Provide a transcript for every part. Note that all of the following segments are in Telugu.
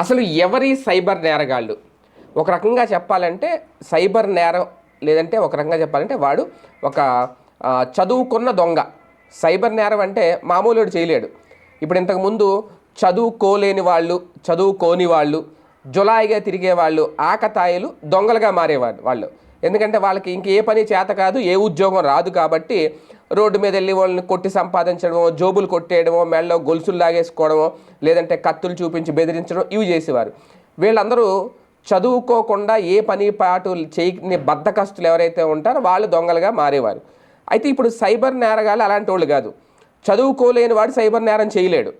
అసలు ఎవరి సైబర్ నేరగాళ్ళు? ఒక రకంగా చెప్పాలంటే సైబర్ నేరం లేదంటే ఒక రకంగా చెప్పాలంటే వాడు ఒక చదువుకున్న దొంగ. సైబర్ నేరం అంటే మామూలుడు చేయలేడు. ఇప్పుడు ఇంతకుముందు చదువుకోలేని వాళ్ళు చదువుకోని వాళ్ళు జులాయిగా తిరిగే వాళ్ళు ఆకతాయిలు దొంగలుగా మారేవాళ్ళు వాళ్ళు. ఎందుకంటే వాళ్ళకి ఇంక ఏ పని చేత కాదు ఏ ఉద్యోగం రాదు కాబట్టి రోడ్డు మీద వెళ్ళి వాళ్ళని కొట్టి సంపాదించడమో జోబులు కొట్టేయడమో మెడలో గొలుసులు లాగేసుకోవడమో లేదంటే కత్తులు చూపించి బెదిరించడం ఇవి చేసేవారు. వీళ్ళందరూ చదువుకోకుండా ఏ పని పాటు చేయని బద్దకస్తులు ఎవరైతే ఉంటారో వాళ్ళు దొంగలుగా మారేవారు. అయితే ఇప్పుడు సైబర్ నేరగాళ్ళు అలాంటి వాళ్ళు కాదు. చదువుకోలేని వాడు సైబర్ నేరం చేయలేడు.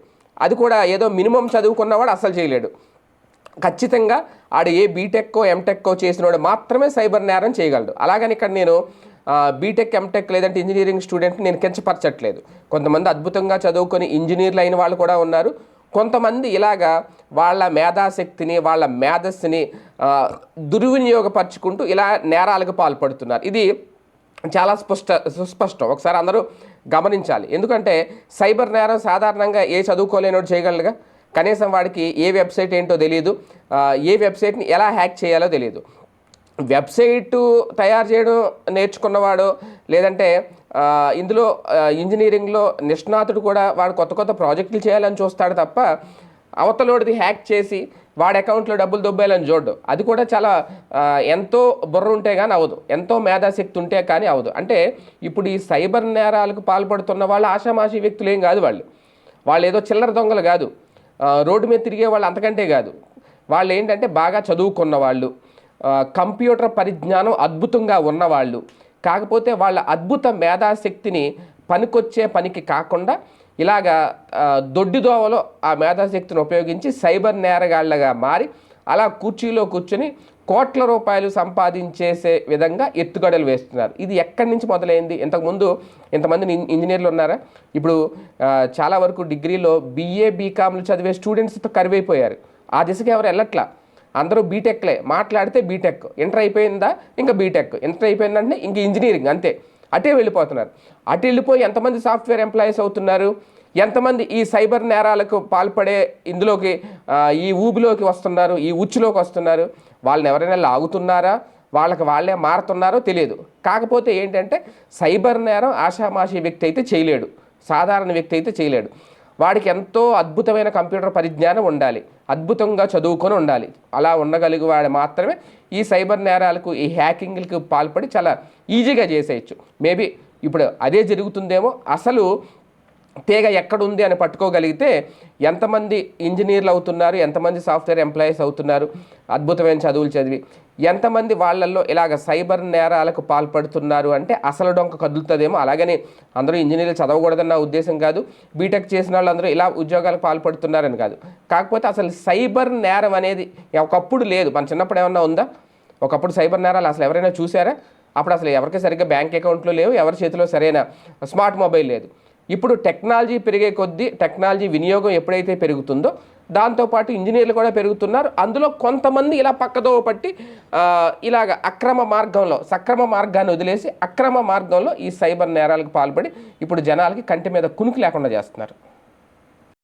అది కూడా ఏదో మినిమం చదువుకున్నవాడు అసలు చేయలేడు. ఖచ్చితంగా ఆడు ఏ బీటెక్కో ఎంటెక్కో చేసినోడు మాత్రమే సైబర్ నేరం చేయగలడు. అలాగని ఇక్కడ నేను బీటెక్ ఎంటెక్ లేదంటే ఇంజనీరింగ్ స్టూడెంట్ నేను కించపరచట్లేదు. కొంతమంది అద్భుతంగా చదువుకొని ఇంజనీర్లు అయిన వాళ్ళు కూడా ఉన్నారు. కొంతమంది ఇలాగా వాళ్ళ మేధాశక్తిని వాళ్ళ మేధస్సుని దుర్వినియోగపరచుకుంటూ దుర్వినియోగపరుచుకుంటూ ఇలా నేరాలకు పాల్పడుతున్నారు. ఇది చాలా స్పష్ట సుస్పష్టం. ఒకసారి అందరూ గమనించాలి. ఎందుకంటే సైబర్ నేరం సాధారణంగా ఏ చదువుకోలేనోడు చేయగలరుగా కనీసం వాడికి ఏ వెబ్సైట్ ఏంటో తెలియదు ఏ వెబ్సైట్ని ఎలా హ్యాక్ చేయాలో తెలియదు వెబ్సైటు తయారు చేయడం నేర్చుకున్నవాడు లేదంటే ఇందులో ఇంజనీరింగ్లో నిష్ణాతుడు కూడా వాడు కొత్త కొత్త ప్రాజెక్టులు చేయాలని చూస్తాడు తప్ప అవతలోడిది హ్యాక్ చేసి వాడి అకౌంట్లో డబ్బులు దొబ్బేయాలని చూడడు. అది కూడా చాలా ఎంతో బుర్ర ఉంటే కానీ అవ్వదు. ఎంతో మేధాశక్తి ఉంటే కానీ అవ్వదు. అంటే ఇప్పుడు ఈ సైబర్ నేరాలకు పాల్పడుతున్న వాళ్ళు ఆషామాషి వ్యక్తులు ఏం కాదు వాళ్ళు. వాళ్ళు ఏదో చిల్లర దొంగలు కాదు. రోడ్డు మీద తిరిగే వాళ్ళు అంతకంటే కాదు. వాళ్ళు ఏంటంటే బాగా చదువుకున్న వాళ్ళు. కంప్యూటర్ పరిజ్ఞానం అద్భుతంగా ఉన్నవాళ్ళు కాకపోతే వాళ్ళ అద్భుత మేధాశక్తిని పనికొచ్చే పనికి కాకుండా ఇలాగా దొడ్డిదోవలో ఆ మేధాశక్తిని ఉపయోగించి సైబర్ నేరగాళ్ళగా మారి అలా కుర్చీలో కూర్చొని కోట్ల రూపాయలు సంపాదించేసే విధంగా ఎత్తుగడలు వేస్తున్నారు. ఇది ఎక్కడి నుంచి మొదలైంది? ఇంతకుముందు ఇంతమంది ఇంజనీర్లు ఉన్నారా? ఇప్పుడు చాలా వరకు డిగ్రీలో బీఏ బీకామ్లు చదివే స్టూడెంట్స్తో కరువైపోయారు. ఆ దిశగా ఎవరు వెళ్ళట్లా? అందరూ బీటెక్లే మాట్లాడితే బీటెక్ ఇంటర్ అయిపోయిందా? ఇంకా బీటెక్ ఇంటర్ అయిపోయిందంటే ఇంక ఇంజనీరింగ్ అంతే. అటే వెళ్ళిపోతున్నారు. అటు వెళ్ళిపోయి ఎంతమంది సాఫ్ట్వేర్ ఎంప్లాయీస్ అవుతున్నారు? ఎంతమంది ఈ సైబర్ నేరాలకు పాల్పడే ఇందులోకి ఈ ఊబిలోకి వస్తున్నారు ఈ ఉచ్చులోకి వస్తున్నారు వాళ్ళని ఎవరైనా లాగుతున్నారా వాళ్ళకి వాళ్ళే మారుతున్నారో తెలియదు. కాకపోతే ఏంటంటే సైబర్ నేరం ఆషామాషి వ్యక్తి అయితే చేయలేడు. సాధారణ వ్యక్తి అయితే చేయలేడు. వాడికి ఎంతో అద్భుతమైన కంప్యూటర్ పరిజ్ఞానం ఉండాలి. అద్భుతంగా చదువుకొని ఉండాలి. అలా ఉండగలిగి వాడు మాత్రమే ఈ సైబర్ నేరాలకు ఈ హ్యాకింగ్లకు పాల్పడి చాలా ఈజీగా చేసేయచ్చు. మేబీ ఇప్పుడు అదే జరుగుతుందేమో. అసలు తీగ ఎక్కడుంది అని పట్టుకోగలిగితే ఎంతమంది ఇంజనీర్లు అవుతున్నారు ఎంతమంది సాఫ్ట్వేర్ ఎంప్లాయీస్ అవుతున్నారు అద్భుతమైన చదువులు చదివి ఎంతమంది వాళ్ళల్లో ఇలాగ సైబర్ నేరాలకు పాల్పడుతున్నారు అంటే అసలు డొంక కదులుతుందేమో. అలాగని అందరూ ఇంజనీర్లు చదవకూడదన్న ఉద్దేశం కాదు బీటెక్ చేసిన వాళ్ళందరూ ఇలా ఉద్యోగాలకు పాల్పడుతున్నారని కాదు. కాకపోతే అసలు సైబర్ నేరం అనేది ఒకప్పుడు లేదు. మన చిన్నప్పుడు ఏమన్నా ఉందా? ఒకప్పుడు సైబర్ నేరాలు అసలు ఎవరైనా చూసారా? అప్పుడు అసలు ఎవరికి సరిగ్గా బ్యాంక్ అకౌంట్లు లేవు ఎవరి చేతిలో సరైన స్మార్ట్ మొబైల్ లేదు. ఇప్పుడు టెక్నాలజీ పెరిగే కొద్దీ టెక్నాలజీ వినియోగం ఎప్పుడైతే పెరుగుతుందో దాంతోపాటు ఇంజనీర్లు కూడా పెరుగుతున్నారు. అందులో కొంతమంది ఇలా పక్కదోవ పట్టి ఇలాగ అక్రమ మార్గంలో సక్రమ మార్గాన్ని వదిలేసి అక్రమ మార్గంలో ఈ సైబర్ నేరాలకు పాల్పడి ఇప్పుడు జనాలకి కంటి మీద కునుకు లేకుండా చేస్తున్నారు.